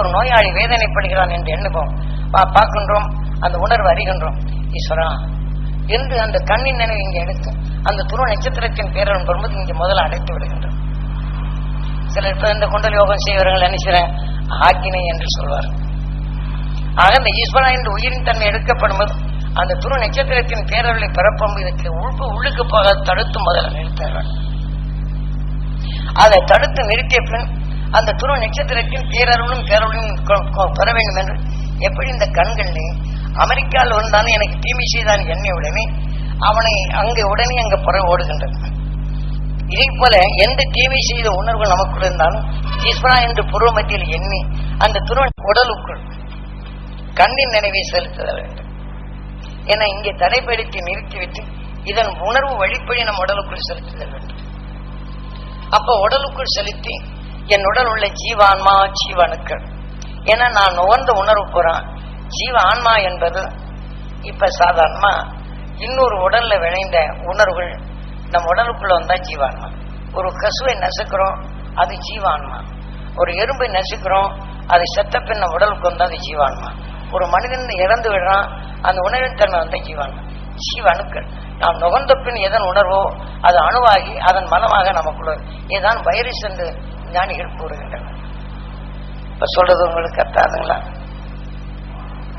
ஒரு நோயாளி வேதனைப்படுகிறான் என்று எண்ணுவோம். பார்க்கின்றோம் அந்த உணர்வு அறிகின்றோம். ஈஸ்வரா என்று அந்த கண்ணின் நினைவு இங்கே எடுத்து அந்த துருவ நட்சத்திரத்தின் பேரன் வரும்போது இங்கே முதல்ல அடைத்து விடுகின்றோம் சிலர் இப்ப இந்த குண்டல் யோகம் செய்வர்கள் நினைக்கிறேன் ஆக்கினை என்று சொல்வார். ஆக இந்த ஈஸ்வரா என்று உயிரின் தன்மை எடுக்கப்படும்போது அந்த துரு நட்சத்திரத்தின் பேரர்களை பிறப்பும் இதுக்கு உள்பு உள்ளுக்கு போக தடுத்து முதல்ல நிறுத்தார்கள் அதை தடுத்து நிறுத்திய பின் அந்த துருவ நட்சத்திரத்தின் பேரருளும் பேரருளும் கொ- பெற வேண்டும் என்று. எப்படி இந்த கண்கள் அமெரிக்காவில் வந்தாலும் எனக்கு தீமை செய்தான் எண்ணெய் உடனே அவனை அங்கே உடனே அங்கே புற ஓடுகின்றன. இதே போல எந்த தீமை செய்த உணர்வு நமக்குள் இருந்தாலும் ஈஸ்வரா என்று புருவ மத்தியில் எண்ணி அந்த துருவ உடலுக்குள் கண்ணின் நினைவை செலுத்துதல் வேண்டும். என இங்கே தடைப்படுத்தி நிறுத்திவிட்டு இதன் உணர்வு வழிப்படி நம் உடலுக்குள் செலுத்துதல் வேண்டும். அப்ப உடலுக்குள் செலுத்தி என் உடல் உள்ள ஜீவான்மா ஜீவனுக்கள். ஏன்னா நான் நுகர்ந்த உணர்வு போறான். ஜீவ ஆன்மா என்பது இப்ப சாதாரணமா இன்னொரு உடல்ல விளைந்த உணர்வுகள் நம் உடலுக்குள்ள வந்தா ஜீவான்மா. ஒரு கசுவை நசுக்கிறோம் அது ஜீவான்மா. ஒரு எறும்பை நசுக்கிறோம் அது செத்த பின் நம்ம உடலுக்கு வந்தா அது ஜீவான்மா. ஒரு மனிதன் இறந்து விடுறான் அந்த உணர்வின் தன்மை வந்த ஜீவான்மா. ஜீவ அணுக்கள் நாம் நுகர்ந்த பின் எதன் உணர்வோ அது அணுவாகி அதன் மனமாக நமக்குள்ள இதுதான் வைரஸ் என்று ஞானிகள் கூறுகின்றனர். இப்ப சொல்றது உங்களுக்கு அர்த்தாதுங்களா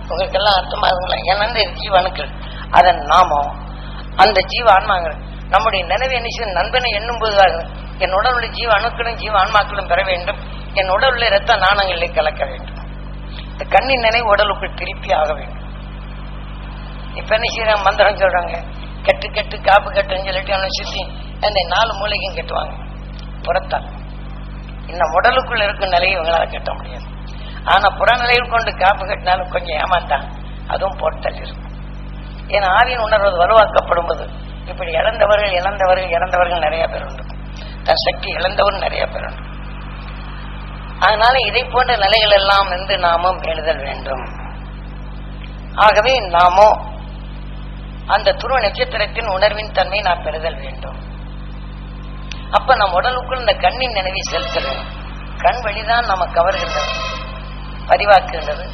உங்களுக்கெல்லாம் அர்த்தமாகுங்களா ஏன்னா இந்த ஜீவ அணுக்கள் அதன் நாமம். அந்த ஜீவ ஆன்மாங்கள் நம்முடைய நினைவு என்ன நண்பனை எண்ணும் போது என் உடல் உள்ள ஜீவ அணுக்களும் ஜீவ ஆன்மாக்களும் பெற வேண்டும். என் உடல் உள்ள இரத்த நாணங்களை கலக்க வேண்டும். இந்த கண்ணின் நினைவு உடலுக்குள் திருப்பி ஆக வேண்டும். இப்ப என்ன செய்யறாங்க மந்திரம் சொல்றாங்க. கெட்டு கெட்டு காப்பு கட்டுன்னு சொல்லிட்டு அவனை சுத்தி அந்த நாலு மூளைக்கும் கட்டுவாங்க. புறத்தால். இன்னும் உடலுக்குள்ள இருக்கும் நிலையை இவங்களால கட்ட முடியாது. ஆனா புறநிலையில் கொண்டு காப்பு கட்டினாலும் கொஞ்சம் ஏமாத்தான். அதுவும் போட்டல் இருக்கும். ஏன்னா ஆவியின் உணர்வது வலுவாக்கப்படும் போது இப்படி இழந்தவர்கள் இழந்தவர்கள் இறந்தவர்கள் நிறைய பேர் உண்டு. தன் சக்தி இழந்தவர் நிறைய பேர் உண்டு. அதனால இதை போன்ற நிலைகள் எல்லாம் வந்து நாமும் எழுதல் வேண்டும். ஆகவே நாமோ அந்த துருவ நட்சத்திரத்தின் உணர்வின் தன்மை நாம் பெறுதல் வேண்டும். அப்ப நம் உடலுக்குள் இந்த கண்ணின் நினைவை செலுத்துறோம் கண் வழிதான் நம்ம கவர்கின்றது. பதிவாக்குகின்றது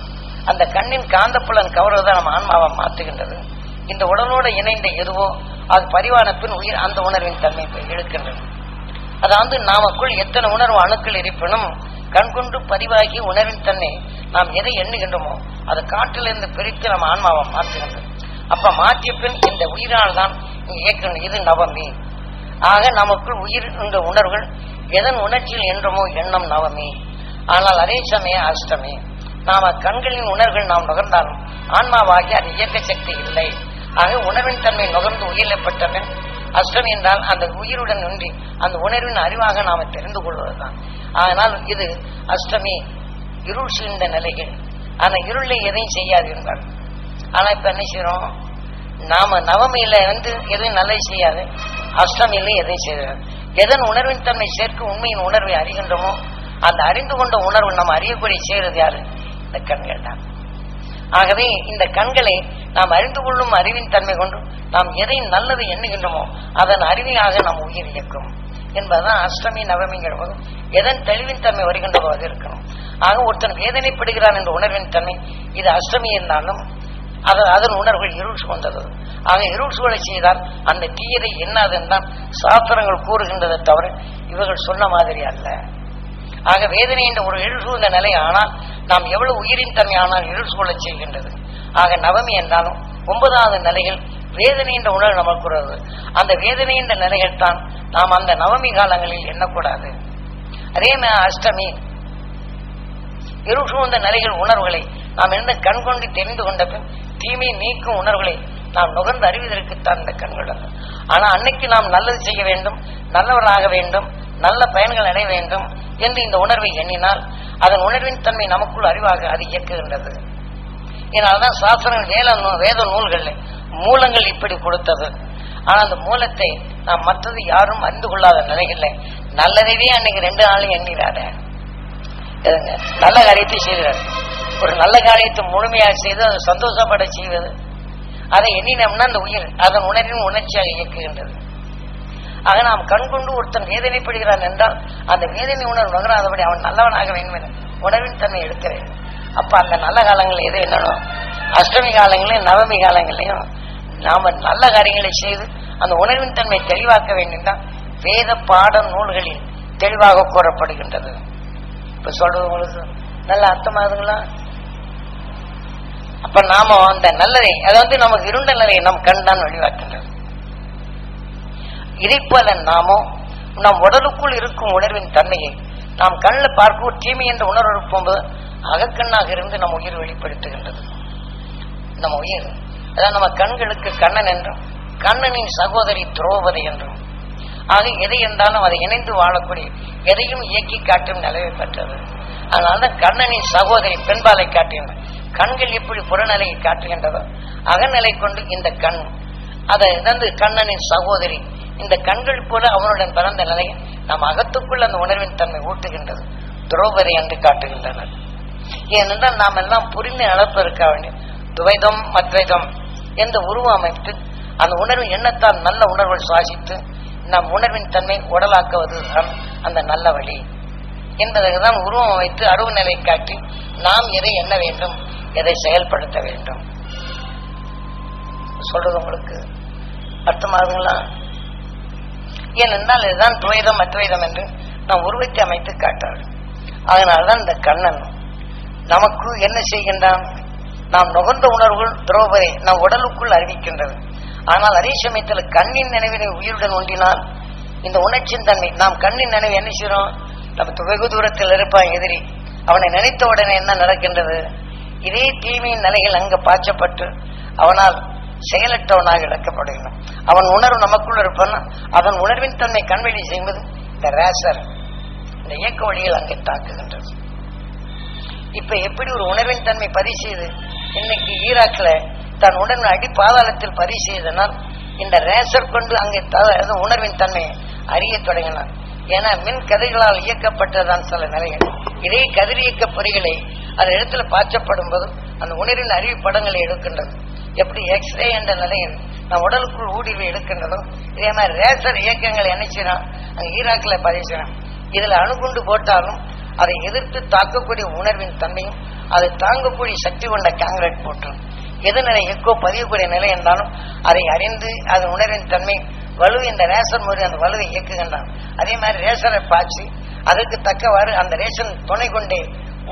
அந்த கண்ணின் காந்தப்புலன் கவர்வதான் நம்ம ஆன்மாவை மாற்றுகின்றது. இந்த உடலோடு இணைந்த எதுவோ அது பரிவானப்பின் பின் உயிர் அந்த உணர்வின் தன்மை இழுக்கின்றது. அதாவது நாமக்குள் எத்தனை உணர்வு அணுக்கள் இருப்பினும் கண்கொண்டு பதிவாகி உணர்வின் தன்னை நாம் எதை எண்ணுகின்றோமோ அது காற்றிலிருந்து பிரித்து நம்ம ஆன்மாவை மாற்றுகின்றது. அப்ப மாற்றிய பின் இந்த உயிரால் தான் இங்க இயக்கணும் இது நவமி. ஆக நமக்குள் உயிர் என்ற உணர்வுகள் எதன் உணர்ச்சியில் என்றமோ எண்ணம் நவமி. ஆனால் அதே சமயம் அஷ்டமி. நாம கண்களின் உணர்வுகள் நாம் நுகர்ந்தாலும் ஆன்மாவாகி அது இயக்க சக்தி இல்லை. ஆக உணர்வின் தன்மை நுகர்ந்து உயிரிழப்பட்டவன் அஷ்டமி என்றால் அந்த உயிருடன் நின்றி அந்த உணர்வின் அறிவாக நாம தெரிந்து கொள்வதுதான். ஆனால் இது அஷ்டமி இருள் சூழ்ந்த நிலைகள். ஆனா இருளை எதையும் செய்யாது என்றால் ஆனா இப்ப என்ன செய்யறோம் நாம நவமியில வந்து எதுவும் நல்லது செய்யாது. அஷ்டமியில எதையும் செய்யாது. எதன் உணர்வின் தன்மை சேர்க்க உண்மையின் உணர்வை அறிகின்றோமோ அந்த அறிந்து கொண்ட உணர்வு நம்ம அறியக்கூடிய செய்யறது யாரு? இந்த கண்கள் தான். ஆகவே இந்த கண்களை நாம் அறிந்து கொள்ளும் அறிவின் தன்மை கொண்டு நாம் எதை நல்லது எண்ணுகின்றோமோ அதன் அறிவியாக நாம் உயிர் இயக்கும். என்பதுதான் அஷ்டமி நவமிங்கிற போது எதன் தெளிவின் தன்மை வருகின்றதோ அது இருக்கணும். ஆக ஒருத்தன் வேதனைப்படுகிறான் என்ற உணர்வின் தன்மை இது அஷ்டமி இருந்தாலும் அது அதன் உணர்வுகள் இருள் சூழ்ந்தது. ஆக இருள் சூழலை செய்தால் அந்த தீயதை என்னாதுன்னு தான் சாஸ்திரங்கள் கூறுகின்றதை தவிர இவர்கள் சொன்ன மாதிரி அல்ல. ஆக வேதனை என்ற ஒரு இருள் சூழ்ந்த நிலை ஆனால் நாம் எவ்வளவு உயிரின் தன்மை ஆனால் இருள் சூழலை செய்கின்றது. ஆக நவமி என்றாலும் ஒன்பதாவது நிலைகள் வேதனை என்ற உணர்வு நமக்கு அந்த வேதனை என்ற நிலைகள் தான் நாம் அந்த நவமி காலங்களில் எண்ணக்கூடாது. அதே மாதிரி அஷ்டமி. இருள் சூழ்ந்த நிலைகள் உணர்வுகளை நாம் என்ன கண்கொண்டு தெரிந்து கொண்ட பின் தீமை நீக்கும் உணர்வுகளை நாம் நுகர்ந்து அறிவதற்குத்தான் இந்த கண்கள் ஆனா அன்னைக்கு நாம் நல்லது செய்ய வேண்டும் நல்லவராக வேண்டும் நல்ல பயன்கள் அடைய வேண்டும் என்று இந்த உணர்வை எண்ணினால் அதன் உணர்வின் தன்மை நமக்குள் அறிவாக அது இயக்குகின்றது. இதனால்தான் சாஸ்திரங்கள் வேல வேத நூல்கள் மூலங்கள் இப்படி கொடுத்தது. ஆனா அந்த மூலத்தை நாம் மற்றது யாரும் அறிந்து கொள்ளாத நிலைகள்ல நல்லதையே அன்னைக்கு ரெண்டு நாளும் எண்ணிறாரு. நல்ல காரியத்தை செய்கிறார். ஒரு நல்ல காரியத்தை முழுமையாக செய்து அதை சந்தோஷப்பட செய்வது. அதை எண்ணினோம்னா அந்த உயிர் அதன் உணர்வின் உணர்ச்சியாக இயக்குகின்றது. ஆக நாம் கண் கொண்டு ஒருத்தன் வேதனைப்படுகிறான் என்றால் அந்த வேதனை உணர்வு நுகராதபடி அவன் நல்லவனாக வேண்டும் என உணர்வின் தன்மை எடுக்கிறேன். அப்ப அந்த நல்ல காலங்களில் எது என்னனோ அஷ்டமி காலங்களையும் நவமி காலங்களையும் நாம நல்ல காரியங்களை செய்து அந்த உணர்வின் தன்மை தெளிவாக்க வேண்டும் தான் வேத பாட நூல்களில் தெளிவாக கூறப்படுகின்றது. இப்ப சொல்றது உங்களுக்கு நல்ல அர்த்தமாகுதுங்களா? அப்ப நாம அந்த நல்லதை அதாவது நமக்கு இருண்ட நிலையை நம் கண் தான் வழிவாக்கின்றது இதை போல நாமோ நம் உடலுக்குள் இருக்கும் உணர்வின் தன்மையை நாம் கண்ணில் பார்க்கும் தீமை என்ற உணர்வு இருப்போம்போது அகக்கண்ணாக இருந்து நம் உயிர் வெளிப்படுத்துகின்றது. நம்ம உயிர் அதான் நம்ம கண்களுக்கு கண்ணன் என்றும் கண்ணனின் சகோதரி துரோபதி என்றும். ஆக எதை என்றாலும் அதை இணைந்து வாழக்கூடிய எதையும் இயக்கி காட்டும் நிலவை பெற்றது. அதனால்தான் கண்ணனின் சகோதரி பெண்பாலை காட்டின கண்கள் எப்படி புறநிலையை காட்டுகின்றதோ அகநிலை கொண்டு இந்த கண். அதை வந்து கண்ணனின் சகோதரி இந்த கண்கள் போல அவனுடன் பிறந்த நிலையை நம் அகத்துக்குள் அந்த உணர்வின் தன்மை ஊட்டுகின்றது. துரோபதி என்று காட்டுகின்றனர். ஏனென்றால் நாம் எல்லாம் புரிந்து அளப்பு இருக்க வேண்டும். துவைதம் மத்வைதம் என்ற உருவம் அமைத்து அந்த உணர்வின் எண்ணத்தால் நல்ல உணர்வுகள் சுவாசித்து நம் உணர்வின் தன்மை உடலாக்குவதுதான் அந்த நல்ல வழி. என்பதற்கு தான் உருவம் அமைத்து அருவு நிலை காட்டி நாம் எதை எண்ண வேண்டும்? எதை செயல்படுத்த வேண்டும். சொல்றது உங்களுக்கு அர்த்தமாகுங்களா ஏனென்றால் இதுதான் துவைதம் அத்வைதம் என்று நாம் உருவத்தை அமைத்து காட்டார். அதனால்தான் இந்த கண்ணன் நமக்கு என்ன செய்கின்றான்? நாம் நுகர்ந்த உணர்வுகள் துரோபதை நம் உடலுக்குள் அறிவிக்கின்றது. ஆனால் அதே சமயத்தில் கண்ணின் நினைவினை உயிருடன் ஒன்றினால் இந்த உணர்ச்சியின் தன்மை நாம் கண்ணின் நினைவு என்ன செய்யறோம் நம்ம வெகு தூரத்தில் இருப்பான் எதிரி. அவனை நினைத்த உடனே என்ன நடக்கின்றது? இதே தீமையின் நிலைகள் அங்கு பாய்ச்சப்பட்டு அவனால் செயலற்றவனாக இழக்கப்படுகிறான். அவன் உணர்வு நமக்குள் இருப்பான். அவன் உணர்வின் தன்மை கண்வெளி செய்வது இந்த ரேசர் இந்த இயக்க வழிகள் அங்கே தாக்குகின்றது. இப்ப எப்படி ஒரு உணர்வின் தன்மை பதிவு செய்து இன்னைக்கு ஈராக்ல தன் உணர்வு அடி பாதாளத்தில் பதிவு செய்தனால் இந்த ரேசர் கொண்டு அங்கே உணர்வின் தன்மையை அறிய தொடங்கினான். ஏன்னா மின் கதிர்களால் இயக்கப்பட்டதான் சில நிலைகள். இதே கதிரியக்க பொறிகளை அந்த இடத்துல பாய்ச்சப்படும் போதும் அந்த உணர்வின் அறிவு படங்களை எடுக்கின்றது. எப்படி எக்ஸ்ரே என்ற நிலையில் நம் உடலுக்குள் ஊடுருவி எடுக்கின்றதும் இதே மாதிரி ரேசர் இயக்கங்களை என்ன செய்யறான் அங்க ஈராக்ல பதிவு செய்யறான் அணுகுண்டு போட்டாலும் அதை எதிர்த்து தாக்கக்கூடிய உணர்வின் தன்மையும் அதை தாங்கக்கூடிய சக்தி கொண்ட காங்கிரீட் போட்டோம் எது நிலை எக்கோ பதியக்கூடிய நிலை என்றாலும் அதை அறிந்து அது உணர்வின் தன்மை வலு இந்த ரேஷன் முறை அந்த வலுவை இயக்குகின்றான். அதே மாதிரி ரேஷனை பாய்ச்சி அதற்கு தக்கவாறு அந்த ரேஷன் துணை கொண்டே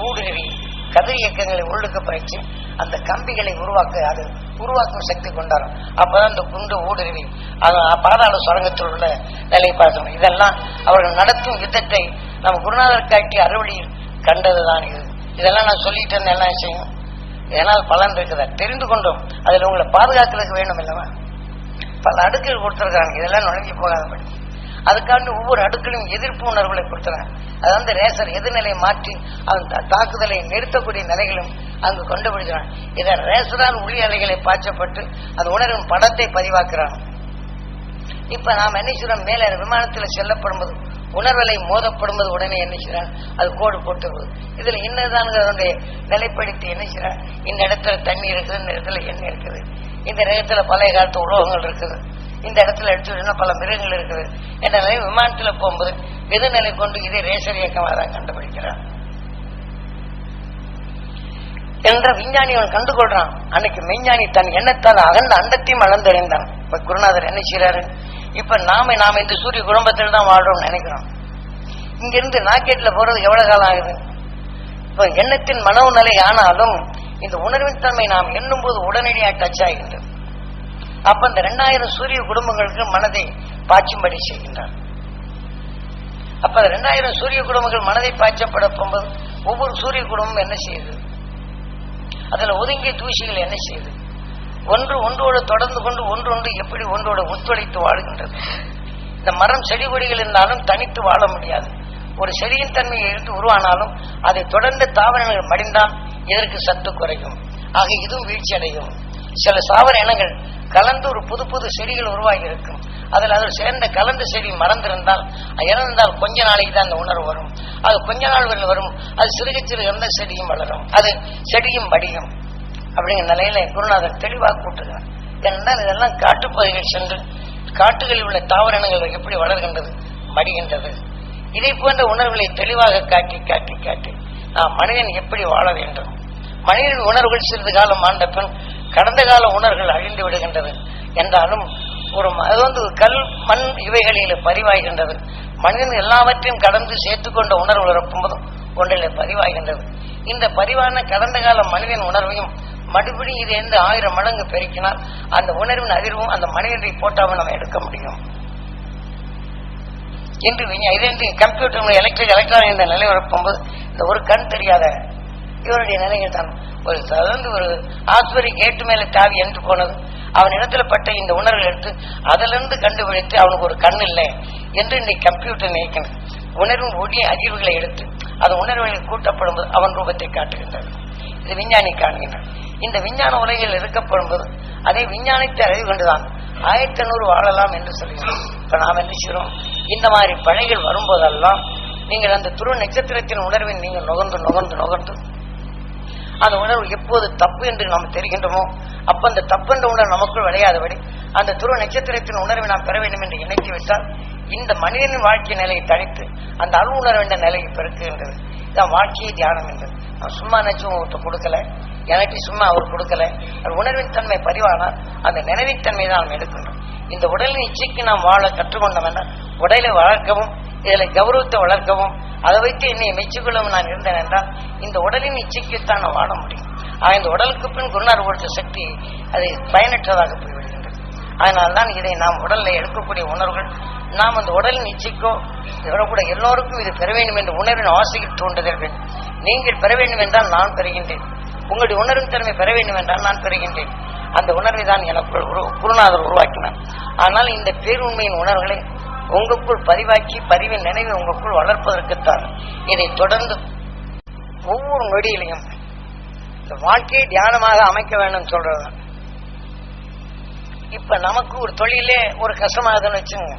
ஊடுருவி கதிர் இயக்கங்களை உள்ளுக்கு பயிற்சி அந்த கம்பிகளை உருவாக்க அது உருவாக்கும் சக்தி கொண்டாடும். அப்பதான் அந்த குண்டு ஊடுருவி பாதாள சுரங்கத்தில் உள்ள நிலையை பார்க்கணும் இதெல்லாம் அவர்கள் நடத்தும் யுத்தத்தை நம்ம குருநாதர் காட்டி அறுவழியில் கண்டதுதான் இது. இதெல்லாம் நான் சொல்லிட்டு இருந்தேன் என்ன செய்யும் இதனால் பலன் இருக்குதா. தெரிந்து கொண்டோம். அதில் உங்களை பாதுகாக்கிறதுக்கு வேண்டும் இல்லவா பல அடுக்குகள் கொடுத்துருக்காங்க இதெல்லாம் நுழைஞ்சு போகாதபடி. அதுக்காண்டி ஒவ்வொரு அடுக்கிலும் எதிர்ப்பு உணர்வுகளை கொடுத்துறாங்க அது வந்து ரேசர் எதிர்நிலையை மாற்றி அவன் தாக்குதலை நிறுத்தக்கூடிய நிலைகளும் அங்கு கொண்டுபிடிக்கிறான் இதை ரேசரால் உளி அலைகளை பாய்ச்சப்பட்டு அந்த உணரும் படத்தை பதிவாக்குறான். இப்ப நாம் என்ன செய்றோம் மேலே விமானத்தில் செல்லப்படும்போது உணர்வலை மோதப்படும்போது உடனே என்ன செய்றான் அது கோடு போட்டு இதுல என்னதான் அதனுடைய நிலைப்படுத்தி என்ன செய்றான் இந்த இடத்துல தண்ணி இருக்குது இந்த இடத்துல எண்ணெய் இருக்குது. இந்த இடத்துல பழைய காலத்து உலோகங்கள் இருக்குது. இந்த இடத்துல எடுத்து பல மிருகங்கள் இருக்குது. என்ற நிலை விமானத்துல போகும்போது எதிர்நிலை கொண்டு இதே ரேசர் இயக்கமாக தான் கண்டுபிடிக்கிறார் என்ற விஞ்ஞானி அவன் கண்டுகொள்றான். அன்னைக்கு மெஞ்ஞானி தன் எண்ணத்தால் அகந்த அண்டத்தையும் அளந்தறிந்தான். இப்ப குருநாதர் என்ன செய்யறாரு இப்ப நாம நாம இந்த சூரிய குடும்பத்தில் தான் வாழ்றோம்னு நினைக்கிறோம். இங்கிருந்து நாக்கெட்ல போறது எவ்வளவு காலம் ஆகுது? இப்ப எண்ணத்தின் மனவு நிலை ஆனாலும் இந்த உணர்வின் தன்மை நாம் எண்ணும் போது உடனடியாக டச் ஆகின்றது. அப்ப இந்த ரெண்டாயிரம் சூரிய குடும்பங்களுக்கு மனதை பாய்ச்சும்படி செய்கின்றார். அப்ப அந்த ரெண்டாயிரம் சூரிய குடும்பங்கள் மனதை பாய்ச்சப்பட போகும்போது ஒவ்வொரு சூரிய குடும்பமும் என்ன செய்யுது? அதுல ஒதுங்கிய தூசிகள் என்ன செய்யுது? ஒன்று ஒன்றோடு தொடர்ந்து கொண்டு ஒன்றொன்று எப்படி ஒன்றோடு ஒத்துழைத்து வாழ்கின்றது? இந்த மரம் செடி கொடிகள் இருந்தாலும் தனித்து வாழ முடியாது. ஒரு செடியின் தன்மையை எடுத்து உருவானாலும் அதை தொடர்ந்து தாவரங்கள் மடிந்தால் இதற்கு சத்து குறையும்? ஆக இதுவும் வீழ்ச்சி அடையும் சில சாவர இனங்கள் கலந்து ஒரு புது புது செடிகள் உருவாகி இருக்கும் அதில் அதில் சேர்ந்த கலந்த செடி மறந்திருந்தால் இறந்தால் கொஞ்ச நாளைக்கு தான் அந்த உணர்வு வரும். அது கொஞ்ச நாள் வரையில் வரும். அது சிறுக சிறு எந்த செடியும் வளரும். அது செடியும் வடியும். அப்படிங்கிற நிலையில குருநாதர் தெளிவாக கூட்டுகிறார் ஏனென்றால் இதெல்லாம் காட்டுப்பகுதிகள் சென்று காட்டுகளில் உள்ள தாவரங்கள் எப்படி வளர்கின்றது மடிகின்றது. இதை போன்ற உணர்வுகளை தெளிவாக காட்டி காட்டி காட்டி நாம் மனிதன் எப்படி வாழ வேண்டும்? மனிதன் உணர்வுகள் சிறிது காலம் ஆண்ட பின் கடந்த கால உணர்வுகள் அழிந்து விடுகின்றது. என்றாலும் ஒரு அது வந்து கல் மண் இவைகளில் பதிவாகின்றது. மனிதன் எல்லாவற்றையும் கடந்து சேர்த்துக்கொண்ட உணர்வு இறப்பும்போதும் ஒன்றிலே பதிவாகின்றது. இந்த பதிவான கடந்த கால மனிதன் உணர்வையும் மறுபடியும் இது எந்த ஆயிரம் மடங்கு பெருக்கினால் அந்த உணர்வின் அதிர்வும் அந்த மனிதனை போட்டாவும் நம்ம எடுக்க முடியும். என்று விஞ்ஞா- இது என்று கம்ப்யூட்டர் எலக்ட்ரிக் எலக்ட்ரானிக் இந்த நிலை வரப்போகும்போது இந்த ஒரு கண் தெரியாத இவருடைய நிலைகள் தான் ஒரு தொடர்ந்து ஒரு ஆஸ்பரி கேட்டு மேல தாவி என்று போனது. அவன் இடத்துல பட்ட இந்த உணர்வுகள் எடுத்து அதிலிருந்து கண்டுபிடித்து அவனுக்கு ஒரு கண் இல்லை என்று இன்னைக்கு கம்ப்யூட்டர் நினைக்கணும் உணர்வும் ஒடிய அதிர்வுகளை எடுத்து அது உணர்வுகளில் கூட்டப்படும் போது அவன் ரூபத்தை காட்டுகின்றான். இது விஞ்ஞானி காண்கின்றான். இந்த விஞ்ஞான உலகில் இருக்கப்படும் போது அதே விஞ்ஞானத்தை அறிவு கொண்டுதான் ஆயிரத்தி ஐநூறு வாழலாம் என்று சொல்கிறோம் இப்ப நாம் என்ன செய்கிறோம் இந்த மாதிரி பழைகள் வரும்போதெல்லாம் நீங்கள் அந்த துரு நட்சத்திரத்தின் உணர்வை நீங்கள் நுகர்ந்து நுகர்ந்து நுகர்ந்து அந்த உணர்வு எப்போது தப்பு என்று நாம் தெரிகின்றோமோ அப்ப அந்த தப்பு என்ற உணர்வு நமக்குள் விளையாதபடி அந்த துருவ நட்சத்திரத்தின் உணர்வை நாம் பெற வேண்டும் என்று இணைத்து விட்டால் இந்த மனிதனின் வாழ்க்கை நிலையை தனித்து அந்த அருள் உணர்வு என்ற நிலையை பெருக்குகின்றது இதுதான் வாழ்க்கையை தியானம் என்றது நான் சும்மா நினைச்சு உங்கள்கிட்ட கொடுக்கல. எனக்கு சும்மா அவர் கொடுக்கல. அவர் உணர்வின் தன்மை பதிவானால் அந்த நினைவின் தன்மை தான் நாம் எடுக்கின்றோம் இந்த உடலின் இச்சைக்கு நாம் வாழ கற்றுக்கொண்டோம் உடலை வளர்க்கவும் இதில் கௌரவத்தை வளர்க்கவும் அதை வைத்து என்னை மெச்சிக்கொள்ளவும் நான் இருந்தேன் என்றால் இந்த உடலின் இச்சைக்குத்தான் நான் வாழ முடியும். ஆக இந்த உடலுக்கு பின் குருநார் கொடுத்த சக்தி அது பயனற்றதாக அதனால் தான் இதை நாம் உடலில் எடுக்கக்கூடிய உணர்வுகள் நாம் அந்த உடலின் இச்சைக்கோ கூட எல்லோருக்கும் இது பெற வேண்டும் என்று உணர்வின் ஆசையில் தூண்டுகிறது நீங்கள் பெற வேண்டும் என்றால் நான் பெறுகின்றேன். உங்களுடைய உணர்வின் திறமை பெற வேண்டும் என்றால் நான் பெறுகின்றேன். அந்த உணர்வை தான் எனக்குள் உரு- குருநாதர் உருவாக்கினார். ஆனால் இந்த பேருண்மையின் உணர்வுகளை உங்களுக்குள் பதிவாக்கி பதிவின் நினைவை உங்களுக்குள் வளர்ப்பதற்குத்தான் இதை தொடர்ந்து ஒவ்வொரு நொடியிலையும் இந்த வாழ்க்கையை தியானமாக அமைக்க வேண்டும் சொல்றதுதான் இப்ப நமக்கு ஒரு தொழிலே ஒரு கஷ்டமாகுதுன்னு வச்சுங்க.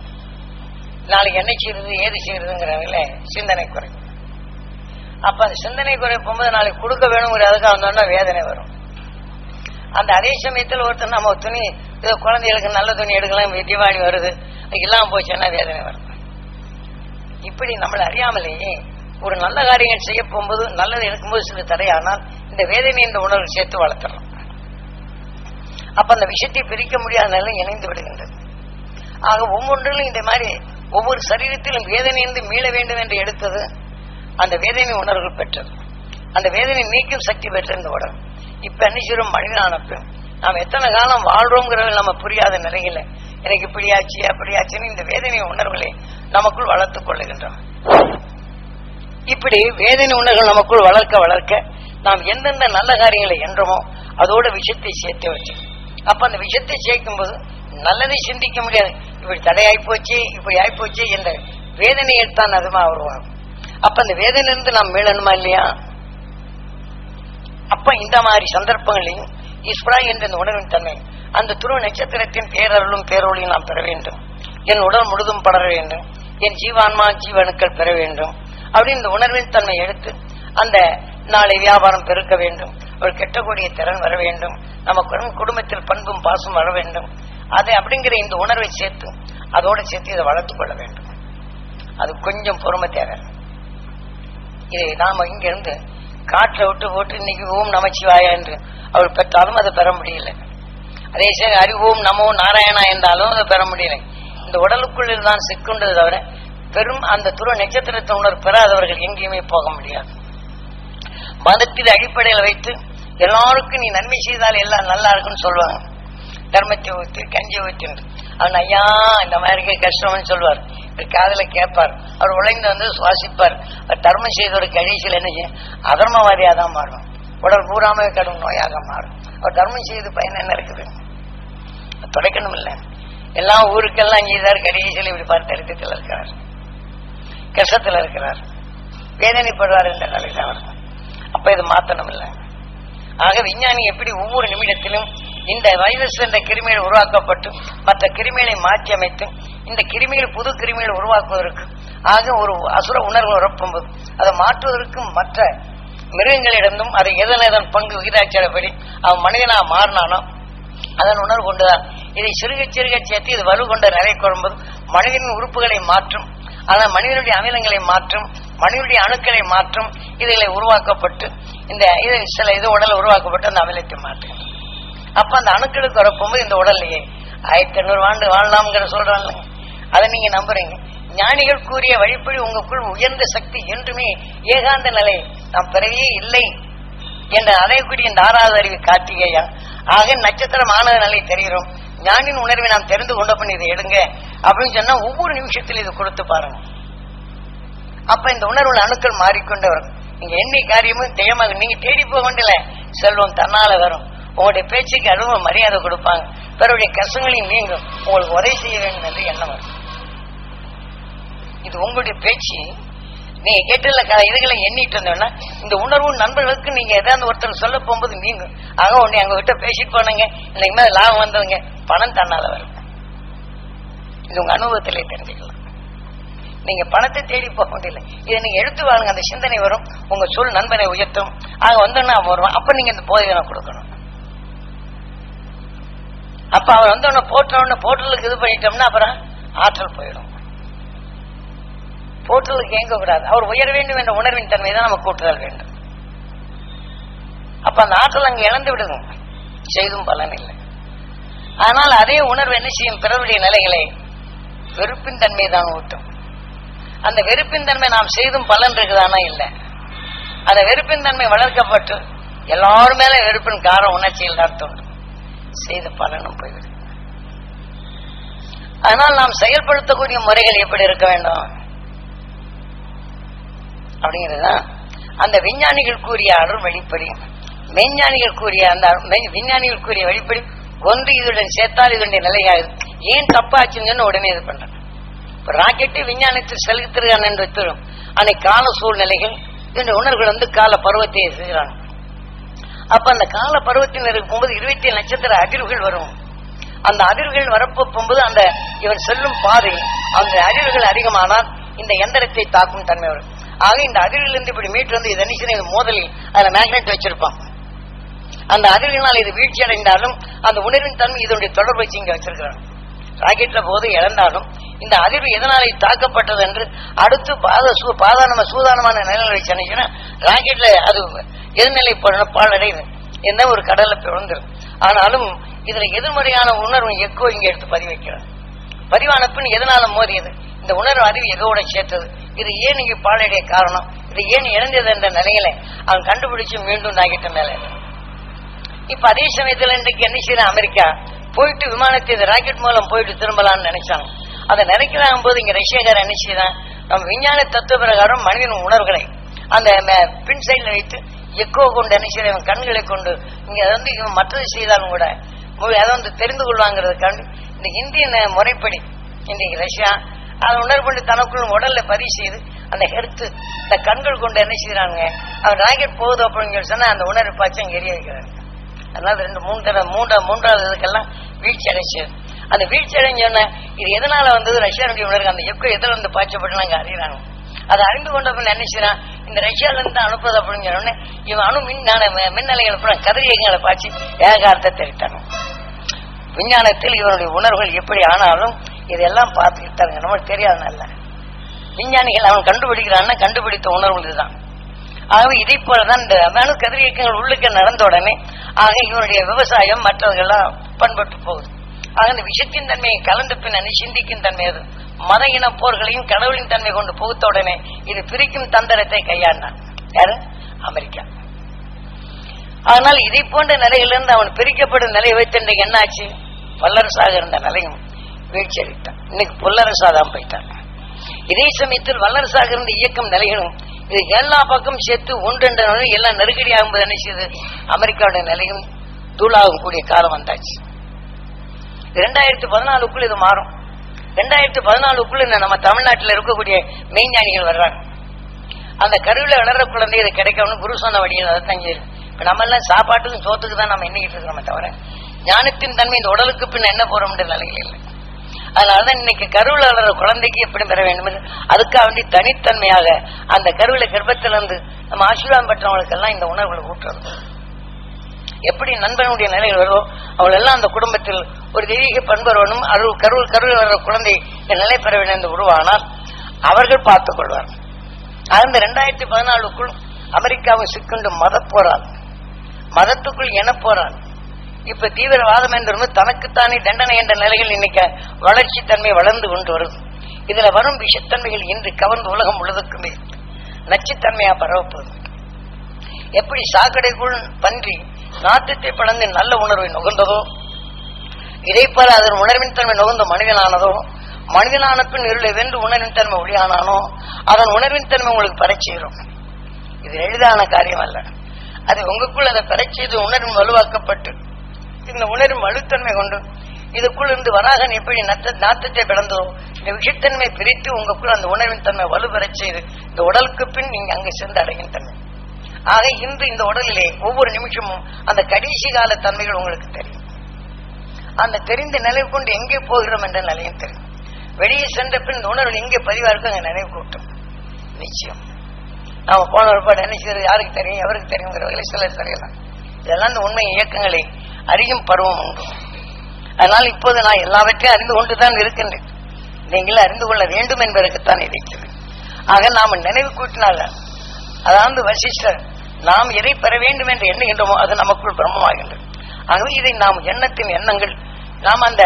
நாளைக்கு என்ன செய்யறது ஏது செய்யறதுங்கிறவங்கள சிந்தனை குறைக்கும் அப்ப அந்த சிந்தனை குறைப்பும் போது நாளைக்கு கொடுக்க வேணுங்கிறதுக்கு வந்தோன்னா வேதனை வரும். அந்த அதே சமயத்தில் ஒருத்தர் நம்ம ஒரு துணி ஏதோ குழந்தைகளுக்கு நல்ல துணி எடுக்கலாம் தீபாவளி வருது இல்லாம போச்சுன்னா வேதனை வரும். இப்படி நம்மளை அறியாமலேயே ஒரு நல்ல காரியங்கள் செய்ய போகும்போது நல்லது எடுக்கும்போது சில தடையானால் இந்த வேதனை இந்த உணர்வு சேர்த்து வளர்த்துறோம் அப்ப அந்த விஷயத்தை பிரிக்க முடியாத நிலை இணைந்து விடுகின்றது. ஆக ஒவ்வொன்றிலும் இந்த மாதிரி ஒவ்வொரு சரீரத்திலும் வேதனையிலிருந்து மீள வேண்டும் என்று எடுத்தது அந்த வேதனை உணர்வுகள் பெற்றது. அந்த வேதனை நீக்கும் சக்தி பெற்றிருந்த உடல் இப்ப என்ன செய்யறோம் நாம் எத்தனை காலம் வாழ்றோங்கிறது நம்ம புரியாத நிலையில எனக்கு இப்படியாச்சு அப்படியாச்சுன்னு இந்த வேதனை உணர்வுகளை நமக்குள் வளர்த்துக் கொள்ளுகின்றோம். இப்படி வேதனை உணர்வுகள் நமக்குள் வளர்க்க வளர்க்க நாம் எந்தெந்த நல்ல காரியங்களை என்றமோ அதோட விஷயத்தை சேர்த்து வச்சு அப்ப அந்த விஷயத்தை சேர்க்கும் போது நல்லதை சிந்திக்க முடியாது. இப்படி தடையாய் போச்சு இப்படி ஆயிப்போச்சு என்ற வேதனையை தான் அதுமா உருவாகும். அப்ப அந்த வேதனையிலிருந்து நாம் மீளணுமா இல்லையா? அப்ப இந்த மாதிரி சந்தர்ப்பங்களையும் ஈஸ்வரா என்ற இந்த உணர்வின் தன்மை அந்த துருவ நட்சத்திரத்தின் பேரருளும் பேரொழியும் நாம் பெற வேண்டும். என் உடல் முழுதும் படர வேண்டும். என் ஜீவான்மா ஜீவனுக்கள் பெற வேண்டும். அப்படின்னு இந்த உணர்வின் தன்மை எடுத்து அந்த நாளை வியாபாரம் பெருக்க வேண்டும். ஒரு கெட்டக்கூடிய திறன் வர வேண்டும். நம்ம குடும்பத்தில் பண்பும் பாசம் வர வேண்டும். அதை அப்படிங்கிற இந்த உணர்வை சேர்த்து அதோடு சேர்த்து இதை வளர்த்துக் கொள்ள வேண்டும். அது கொஞ்சம் பொறுமை தேவை. இதை நாம இங்கிருந்து காற்றை விட்டு போட்டு இன்னைக்கு ஓம் நமச்சிவாயா என்று அவர் பெற்றாலும் அதை பெற முடியல. அதே சரி அறிவோம் நமோ நாராயணா என்றாலும் அதை பெற முடியல. இந்த உடலுக்குள்ளில் தான் சிக்குண்டது தவிர பெரும் அந்த துருவ நட்சத்திரத்தை உணர் பெறாதவர்கள் எங்கேயுமே போக முடியாது. மதத்தின் அடிப்படையில் வைத்து எல்லாருக்கும் நீ நன்மை செய்தால் எல்லாம் நல்லா இருக்குன்னு சொல்லுவாங்க. தர்மத்தை ஊற்றி கஞ்சி ஊற்றி அவன் ஐயா இந்த மாதிரி கஷ்டம்னு சொல்லுவார். காதல கேட்பார். அவர் உழைந்து வந்து சுவாசிப்பார். அவர் தர்மம் செய்தோட கடைசியில் என்ன செய்யும்? அதர்மவாதியா தான் மாறும். உடல் பூராமே கடும் நோயாக மாறும். அவர் தர்மம் செய்து பயன் என்ன இருக்குது? தொடக்கணும் இல்லை எல்லா ஊருக்கெல்லாம் செய்தார் கடைசியில் இப்படி பார்த்து தரித்திரத்தில் இருக்கிறார். கஷ்டத்தில் இருக்கிறார். வேதனைப்படுவார் என்ற நிலையில் அவர். அப்ப இது மாத்தணும் இல்ல ஆக விஞ்ஞானி எப்படி ஒவ்வொரு நிமிடத்திலும் இந்த வைரஸ் என்ற கிருமிகள் உருவாக்கப்பட்டு மற்ற கிருமிகளை மாற்றி அமைத்து இந்த கிருமிகள் புது கிருமிகள் உருவாக்குவதற்கு ஆக ஒரு அசுர உணர்வு உறப்பும்போது அதை மாற்றுவதற்கும் மற்ற மிருகங்களிடமும் அதை எதன் எதன் பங்கு விகிதாச்சாரப்படி அவன் மனிதனா மாறினானோ அதன் உணர்வு கொண்டுதான். இதை சிறுக சிறுக சேர்த்து இது வலு கொண்ட நிலை கொள்ளும்போது மனிதனின் உறுப்புகளை மாற்றும் ஆனால் மனிதனுடைய அமிலங்களை மாற்றும் மனிதனுடைய அணுக்களை மாற்றும் இதில் உருவாக்கப்பட்டு இந்த இது சில இது உடல் உருவாக்கப்பட்டு அந்த அமிலத்தை மாற்றும். அப்ப அந்த அணுக்களுக்கு வரப்போகும்போது இந்த உடல்லையே ஆயிரத்தி எண்ணூறு ஆண்டு வாழலாம்ங்கிற சொல்றாங்க. அதை நீங்க நம்புறீங்க. ஞானிகள் கூறிய வழிப்படி உங்களுக்குள் உயர்ந்த சக்தி என்றுமே ஏகாந்த நிலை நாம் பிறவியே இல்லை என்ற அடையக்கூடிய இந்த ஆறாவது அறிவு கார்த்திகேயா ஆக நட்சத்திரம் ஆனத நிலை தெரிகிறோம். ஞானின் உணர்வை நாம் தெரிந்து கொண்ட பண்ணி இதை எடுங்க. அப்படின்னு சொன்னா ஒவ்வொரு நிமிஷத்திலும் இது கொடுத்து பாருங்க. அப்ப இந்த உணர்வுள்ள அணுக்கள் மாறிக்கொண்டு வரும் நீங்க எண்ணி காரியமும் தெய்வமாக நீங்க தேடி போக வேண்டியல செல்வம் தன்னால வரும். உங்களுடைய பேச்சுக்கு அனுபவம் மரியாதை கொடுப்பாங்க. பிறருடைய கஷ்டங்களையும் நீங்கும். உங்களுக்கு உதவி செய்ய வேண்டும் என்று எண்ணம் வரும். இது உங்களுடைய பேச்சு. நீங்க கேட்டுள்ள இதுகளை எண்ணிட்டு இருந்தோம்னா இந்த உணர்வு நண்பர்களுக்கு நீங்க ஏதாவது ஒருத்தர் சொல்ல போகும்போது நீங்கும். ஆக உடனே அங்க விட்ட பேசிட்டு போனங்க இன்னைக்கு மேல லாபம் வந்தவங்க பணம் தன்னால வரும். இது உங்க அனுபவத்திலே தெரிஞ்சுக்கலாம். நீங்க பணத்தை தேடி போக முடியல. இதை நீங்க எடுத்து வாங்க அந்த சிந்தனை வரும். உங்க சொல் நண்பனை உயர்த்தும். ஆக வந்தோன்னா வருவான். அப்ப நீங்க இந்த போதனை கொடுக்கணும். அப்ப அவன் வந்தவன போட்டோன்னு போட்டலுக்கு இது பண்ணிட்டோம்னா அப்புறம் ஆற்றல் போயிடும். போட்டலுக்கு இயங்க கூடாது அவர் உயர வேண்டும் என்ற உணர்வின் தன்மை தான் நம்ம கூட்டுதல் வேண்டும். அப்ப அந்த ஆற்றல் அங்க இழந்து விடுங்க செய்தும் பலன் இல்லை. ஆனால் அதே உணர்வு என்ன செய்யும்? பிறருடைய நிலைகளை வெறுப்பின் தன்மை தான் ஊட்டும். அந்த வெறுப்பின் தன்மை நாம் செய்தும் பலன் இருக்குதானா இல்லை? அந்த வெறுப்பின் தன்மை வளர்க்கப்பட்டு எல்லாரும் மேல வெறுப்பின் காரம் உணர்ச்சியில் தான் தோன்றும். செய்த பலனும் போய்விடும். அதனால் நாம் செயல்படுத்தக்கூடிய முறைகள் எப்படி இருக்க வேண்டும்? அப்படிங்கிறதுதான். அந்த விஞ்ஞானிகள் கூறிய அருள் வெளிப்படி. மெஞ்ஞானிகள் கூறிய அந்த விஞ்ஞானிகள் கூறிய வெளிப்படி ஒன்று இதுடன் சேர்த்தால் இதனுடைய நிலையாகுது ஏன் தப்பாச்சுங்கன்னு உடனே இது பண்றேன் ராக்கெட்டு விஞ்ஞானத்தில் செலுத்துகிறான் என்று வைத்திரும் அன்னைக்கு கால சூழ்நிலைகள் இந்த உணர்வுகள் வந்து கால பருவத்தை செய்கிறான். அப்ப அந்த கால பருவத்தில் இருக்கும்போது இருபத்தி ஏழு நட்சத்திர அதிர்வுகள் வரும். அந்த அதிர்வுகள் வரப்போ போகும்போது அந்த இவன் செல்லும் பாதை அந்த அதிர்வுகள் அதிகமானால் இந்த எந்திரத்தை தாக்கும் தன்மை வரும். ஆக இந்த அதிர்விலிருந்து இப்படி மீட்டு வந்து இது மோதலில் அதுல மேக்னெட் வச்சிருப்பான். அந்த அதிர்வினால் இது வீழ்ச்சி அடைந்தாலும் அந்த உணர்வின் தன்மை இதனுடைய தொடர்பு வச்சு இங்க வச்சிருக்கிறான். ராக்கெட்ல போது இழந்தாலும் இந்த அதிர்வு எதனாலே தாக்கப்பட்டது என்று அடுத்து பாத சூ பாதாளம சூதானமான நிலைகளை சென்னைச்சுன்னா ராக்கெட்ல அது எதிர்நிலை பட- என்ன ஒரு கடல்ல பிறந்துரும் ஆனாலும் இதுல எதிர்மறையான உணர்வு எக்கோ இங்க எடுத்து பதிவு வைக்கிறார் பதிவான பின் எதனால மோதியது? இந்த உணர்வு அறிவு எதோட சேர்த்தது. இது ஏன் இங்க பாலடைய காரணம்? இது ஏன் இழந்தது என்ற நிலையில அவன் கண்டுபிடிச்சு மீண்டும் நாகிட்ட மேல இப்ப அதே சமயத்துல இன்றைக்கு என்ன செய்யறான்? அமெரிக்கா போயிட்டு விமானத்தை ராக்கெட் மூலம் போயிட்டு திரும்பலாம்னு நினைச்சாங்க. அதை நினைக்கிறாங்க போது இங்க ரஷ்யக்காரன் என்ன செய்யறான் நம்ம விஞ்ஞான தத்துவ பிரகாரம் மனிதன் உணர்வுகளை அந்த பின் சைடில் வைத்து எக்கோ கொண்டு என்ன செய்யறான் இவன் கண்களை கொண்டு இங்க வந்து இவன் மற்றது செய்தாலும் கூட அதை வந்து தெரிந்து கொள்வாங்கிறதுக்காண்டி இந்த இந்திய முறைப்படி இன்றைக்கு ரஷ்யா அதை உணர்வு கொண்டு தனக்குள் உடல்ல பதிவு செய்து அந்த ஹெர்த்து இந்த கண்கள் கொண்டு என்ன செய்யறாங்க அவன் ராக்கெட் போகுது அப்படின்னு சொல்லி சொன்னா அந்த உணர்வு பாய்ச்சி எரிய வைக்கிறாங்க. அதனால ரெண்டு மூணு தடவை மூன்றா மூன்றாவது இதுக்கெல்லாம் வீழ்ச்சி அடைச்சது அந்த வீழ்ச்சி சொன்ன இது எதனால வந்தது? ரஷ்யாவுடைய உணர்வு அந்த எக்கோ எதில் வந்து பாய்ச்சப்பட்டு நாங்கள் அறியறாங்க அதை அறிந்து கொண்ட பின் இந்த ரஷ்யால இருந்து அனுப்புறது அப்படின்னு சொன்னோடனே இவன் அணு மின்னான மின்னலைகளை அப்புறம் கதிரியங்களை பாய்ச்சி ஏகார்த்தத்தை தெரிவித்தானோ விஞ்ஞானத்தில் இவருடைய உணர்வுகள் எப்படி ஆனாலும் இதெல்லாம் பார்த்துக்கிட்டாங்க நமக்கு தெரியாது நல்ல விஞ்ஞானிகள் அவன் கண்டுபிடிக்கிறான்னா கண்டுபிடித்த உணர்வு இதுதான். ஆகவே இதை போலதான் இந்த அணு கதிரியக்கங்கள் உள்ளுக்கு நடந்த உடனே ஆக இவனுடைய விவசாயம் மற்றவர்கள்லாம் பண்பட்டு போகுது. ஆக இந்த விஷத்தின் தன்மையை கலந்த பின் சிந்திக்கும் தன்மை அது. மத இன போர்களையும் கடவுளின் தன்மை கொண்டு புகுத்த உடனே இது பிரிக்கும் தந்திரத்தை கையாண்டான். யாரு? அமெரிக்கா. ஆனால் இதை போன்ற நிலையிலிருந்து அவன் பிரிக்கப்படும் நிலை வைத்திருந்த என்னாச்சு? வல்லரசாக இருந்த நிலையும் வீழ்ச்சி அளித்தான் இன்னைக்கு புல்லரசாதான் போயிட்டான். இதே சமயத்தில் வல்லரசாக இருந்த இயக்கம் நிலைகளும் இது எல்லா பக்கம் சேர்த்து ஒன்றென்ற எல்லாம் எல்லாம் நெருக்கடியாகும்போது என்ன செய்யுது அமெரிக்காவுடைய நிலையும் தூளாகும் கூடிய காலம் வந்தாச்சு. இரண்டாயிரத்தி பதினாலுக்குள் இது மாறும். ரெண்டாயிரத்தி பதினாலுக்குள்ள நம்ம தமிழ்நாட்டில் இருக்கக்கூடிய மெய்ஞானிகள் வர்றாங்க. அந்த கருவில வளர்ற குழந்தை இதை கிடைக்கணும்னு குரு சொன்ன வழியில் அதை தான் இப்ப நம்ம எல்லாம் சாப்பாட்டுக்கும் சோத்துக்கு தான் நம்ம எண்ணிக்கிட்டு இருக்கிறோமே தவிர ஞானத்தின் தன்மை இந்த உடலுக்கு பின்ன என்ன போறோம்ன்ற நிலையில் இல்லை. அதனாலதான் இன்னைக்கு கருவில் வளர்ற குழந்தைக்கு எப்படி பெற வேண்டும் என்று அதுக்காக வேண்டி தனித்தன்மையாக அந்த கருவில கர்ப்பத்திலிருந்து நம்ம ஆசீர்வாதம் பெற்றவங்களுக்கெல்லாம் இந்த உணர்வுகளை ஊற்றுறது எப்படி நண்பனுடைய நிலைகள் வருதோ அவள் எல்லாம் அந்த குடும்பத்தில் ஒரு தெய்வீக பண்பருவனும் அருள் கருள் கருள் வர்ற குழந்தை இந்த நிலை பெற வேண்டும் உருவானால் அவர்கள் பார்த்துக் கொள்வார். அந்த ரெண்டாயிரத்தி பதினாலுக்குள் அமெரிக்காவை சிக்கொண்டு மத போரால் மதத்துக்குள் என போரால் இப்ப தீவிரவாதம் என்று தனக்குத்தானே தண்டனை என்ற நிலையில் இன்னைக்கு வளர்ச்சி தன்மை வளர்ந்து கொண்டு வருது. இதுல வரும் விஷத்தன்மைகள் இன்று கவர்ந்து உலகம் முழுவதுக்குமே நச்சுத்தன்மையா பரவப்போகுது எப்படி சாக்கடைக்குள் பன்றி நாட்டத்தை பழந்து நல்ல உணர்வை நுகர்ந்ததோ இதை அதன் உணர்வின் தன்மை நுகர்ந்த மனிதனானதோ மனிதனான பின் இருளை வென்று உணர்வின் தன்மை ஒளியானானோ அதன் உணர்வின் தன்மை உங்களுக்கு பரச்சேரும் இது எளிதான காரியம் அல்ல அது உங்களுக்குள் அதை பரச்செய்து உணர்வு வலுவாக்கப்பட்டு இந்த உணர்வு வலுத்தன்மை கொண்டு இதுக்குள் இருந்து வராகன் எப்படி நத்த நாத்தத்தை பிளந்ததோ இந்த விஷத்தன்மை பிரித்து உங்களுக்குள் அந்த உணர்வின் தன்மை வலுபெறச் செய்து இந்த உடலுக்கு பின் நீங்க அங்கு சென்று அடையும் தன்மை. ஆக இன்று இந்த உடலிலே ஒவ்வொரு நிமிஷமும் அந்த கடைசி கால தன்மைகள் உங்களுக்கு தெரியும். அந்த தெரிந்த நினைவு கொண்டு எங்கே போகிறோம் என்ற நிலையும் தெரியும். வெளியே சென்ற பின் இந்த உணர்வு எங்கே பதிவா இருக்கும் நினைவு கூட்டும். நிச்சயம். நாம போன ஒருபாடு என்ன செய்யறது யாருக்கு தெரியும்? எவருக்கு தெரியுங்கிறவர்களை சிலர் தெரியலாம் இதெல்லாம் இந்த உண்மை இயக்கங்களை அறியும் பருவம் உண்டு. அதனால் இப்போது நான் எல்லாவற்றையும் அறிந்து கொண்டுதான் இருக்கின்றேன். நீங்கள் அறிந்து கொள்ள வேண்டும் என்பதற்குத்தான் இருக்கிறது ஆக நாம் நினைவு கூட்டினால அதாவது வசிஷ்டர் நாம் எதை பெற வேண்டும் என்று எண்ணுகின்றோமோ அது நமக்குள் பிரம்மமாகின்றது. ஆகவே இதை நாம் எண்ணத்தின் எண்ணங்கள் நாம் அந்த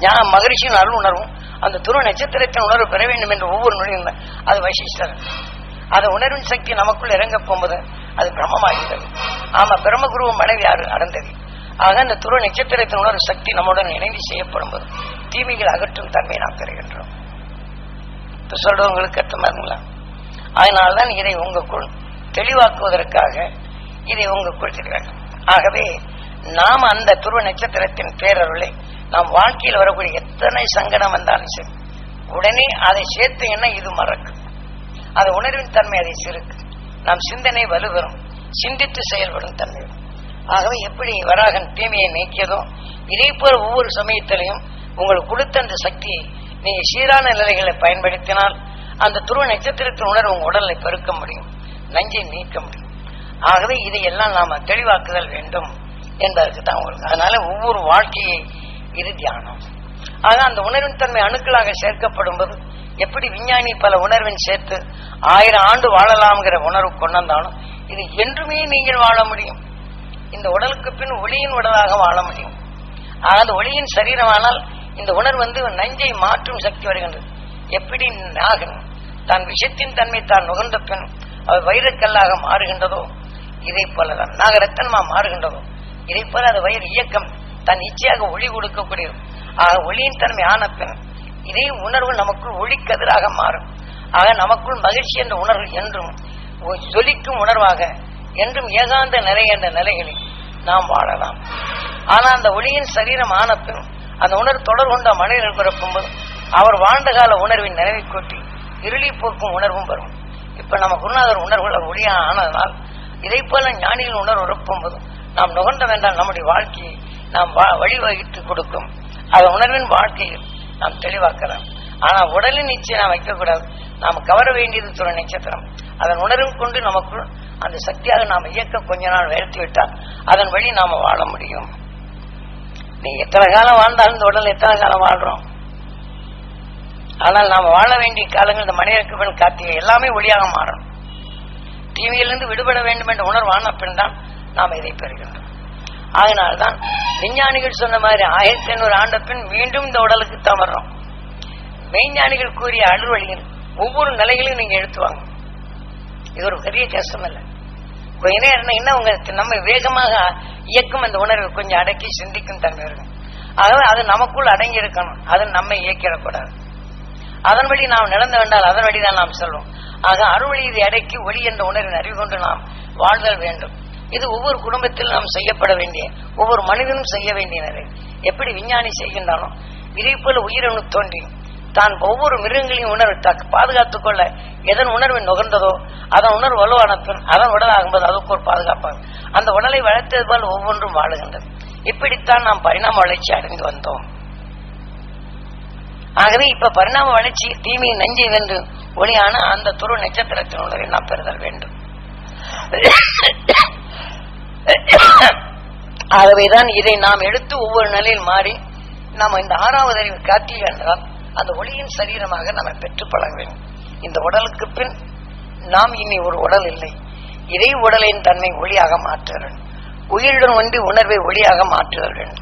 ஞா- மகரிஷியின் அருள் உணர்வும் அந்த துருவ நட்சத்திரத்தின் உணர்வு பெற வேண்டும் என்று ஒவ்வொரு நொழியும் அது வசிஷ்டர். அந்த உணர்வின் சக்தி நமக்குள் இறங்க போகும்போது அது பிரம்மமாகிறது ஆமா பிரம்மகுருவும் மனைவி யாரு அடைந்தது ஆக அந்த துருவ நட்சத்திரத்தின் உணர்வு சக்தி நம்முடன் இணைந்து செய்யப்படும் போது தீமைகள் அகற்றும் தன்மை நாம் பெறுகின்றோம். இப்ப சொல்றவங்களுக்கு அர்த்தமாங்களா அதனால்தான் இதை உங்களுக்குள் தெளிவாக்குவதற்காக இதை உங்களுக்குள் தெரிய ஆகவே நாம் அந்த துருவ நட்சத்திரத்தின் பேரருளை நாம் வாழ்க்கையில் வரக்கூடிய எத்தனை சங்கடம் வந்தாலும் சரி உடனே அதை சேர்த்து என்ன இது மறக்கும் அது உணர்வின் தன்மை அதை சிறுக்கு. நாம் சிந்தனை வலுவரும் சிந்தித்து செயல்படும் தன்மை. ஆகவே எப்படி வராகன் தீமையை நீக்கியதோ இதே போல ஒவ்வொரு சமயத்திலையும் உங்களுக்கு கொடுத்த அந்த சக்தியை நீங்க சீரான நிலைகளை பயன்படுத்தினால் அந்த துருவ நட்சத்திரத்தின் உணர்வு உங்க உடலை பெருக்க முடியும் நஞ்சை நீக்க முடியும். ஆகவே இதையெல்லாம் நாம தெளிவாக்குதல் வேண்டும். என்பதற்கு தான் உங்களுக்கு அதனால ஒவ்வொரு வாழ்க்கையை இது தியானம். ஆக அந்த உணர்வின் தன்மை அணுக்களாக சேர்க்கப்படும் போது எப்படி விஞ்ஞானி பல உணர்வின் சேர்த்து ஆயிரம் ஆண்டு வாழலாம்ங்கிற உணர்வு கொண்டாந்தாலும் இது என்றுமே நீங்கள் வாழ முடியும். இந்த உடலுக்கு பின் ஒளியின் உடலாக வாழ முடியும். ஆக அந்த ஒளியின் சரீரமானால் இந்த உணர்வு வந்து நஞ்சை மாற்றும் சக்தி வருகின்றது. எப்படி நாகன் தான் விஷத்தின் தன்மை தான் நுகர்ந்த பின் அவர் வைரக்கல்லாக மாறுகின்றதோ இதை போலதான். நாகரத்தன்மா மாறுகின்றதோ இதை போல அது வயிறு இயக்கம். தன் இச்சையாக ஒளி கொடுக்கக்கூடியது. ஆக ஒளியின் தன்மை ஆன பெண் இதே உணர்வு நமக்குள் ஒளிக்கதிராக மாறும். ஆக நமக்குள் மகிழ்ச்சி என்ற உணர்வு என்றும் ஜொலிக்கும் உணர்வாக என்றும் ஏகாந்த நிலை என்ற நிலைகளில் நாம் வாழலாம். ஆனால் அந்த ஒளியின் சரீரம் ஆன பின் அந்த உணர்வு தொடர் கொண்ட மனிதர்கள் பிறக்கும்போது அவர் வாழ்ந்த கால உணர்வின் நினைவை கூட்டி இருளி போக்கும் உணர்வும் வரும். இப்ப நம்ம குருநாதர் உணர்வுகள் ஒளியா ஆனதனால் இதை போல ஞானிகள் உணர்வு உறப்பும்போது நாம் நுகர்ந்த வேண்டாம் நம்முடைய வாழ்க்கையை நாம் வா- கொடுக்கும். அது உணர்வின் வாழ்க்கையில் நாம் தெளிவாக்கலாம். ஆனா உடலின் நிச்சயம் நாம் வைக்கக்கூடாது. நாம் கவர வேண்டியது துறை நட்சத்திரம். அதன் உணர்வும் கொண்டு நமக்குள் அந்த சக்தியாக நாம் இயக்க கொஞ்ச நாள் உயர்த்தி விட்டால் அதன் வழி நாம வாழ முடியும். நீ எத்தனை காலம் வாழ்ந்தாலும் இந்த உடல் எத்தனை காலம் வாழ்றோம்? ஆனால் நாம் வாழ வேண்டிய காலங்கள் இந்த மனிதருக்கு பின் கார்த்திகை எல்லாமே ஒளியாக மாறும். டிவியிலிருந்து விடுபட வேண்டும் என்ற உணர்வான பின் தான் நாம் இதை பெறுகிறோம். அதனால்தான் விஞ்ஞானிகள் சொன்ன மாதிரி ஆயிரத்தி ஐநூறு ஆண்ட பின் மீண்டும் இந்த உடலுக்கு தான் வர்றோம் மெய்ஞானிகள் கூறிய அலுவலியின் ஒவ்வொரு நிலைகளையும் நீங்க எடுத்துவாங்க இது ஒரு பெரிய கஷ்டம் இல்லை கொஞ்ச நேரம் இருந்தா உங்க நம்ம வேகமாக இயக்கும் அந்த உணர்வை கொஞ்சம் அடக்கி சிந்திக்கும் தன்மை இருக்கும். ஆகவே அது நமக்குள் அடங்கி இருக்கணும். அது நம்மை இயக்கிடக்கூடாது அதன் வழி நாம் நடந்து வேண்டால் அதன் வழி தான் நாம் சொல்லுவோம் ஆக அருள் இதை அடக்கி ஒளி என்ற உணர்வின் அறிவு கொண்டு நாம் வாழ்தல் வேண்டும். இது ஒவ்வொரு குடும்பத்தில் நாம் செய்யப்பட வேண்டிய ஒவ்வொரு மனிதனும் செய்ய வேண்டிய நிலை எப்படி விஞ்ஞானி செய்கின்றானோ இதே போல உயிரணு தோன்றி தான் ஒவ்வொரு மிருகங்களையும் உணர்வு பாதுகாத்துக் கொள்ள எதன் உணர்வு நுகர்ந்ததோ அதன் உணர்வு வலுவான பின் அதன் உடலாகும்போது அதுக்கு ஒரு பாதுகாப்பாக அந்த உடலை வளர்த்தது போல் ஒவ்வொன்றும் வாழுகின்றது. இப்படித்தான் நாம் பரிணாம வளர்ச்சி அடைந்து வந்தோம். ஆகவே இப்ப பரிணாம வளர்ச்சி தீமையை நஞ்சை வென்று ஒளியான அந்த துரு நட்சத்திரத்தின் உணர்வை நாம் பெறுதல் வேண்டும். ஆகவேதான் இதை நாம் எடுத்து ஒவ்வொரு நிலையில் மாறி நாம் இந்த ஆறாவது அறிவு காட்டில் என்றால் அந்த ஒளியின் சரீரமாக நாம் பெற்று பழக வேண்டும். இந்த உடலுக்கு பின் நாம் இனி ஒரு உடல் இல்லை. இறை உடலின் தன்மை ஒளியாக மாற்றுகிறேன் உயிருடன் ஒன்றி உணர்வை ஒளியாக மாற்றுகிறேன்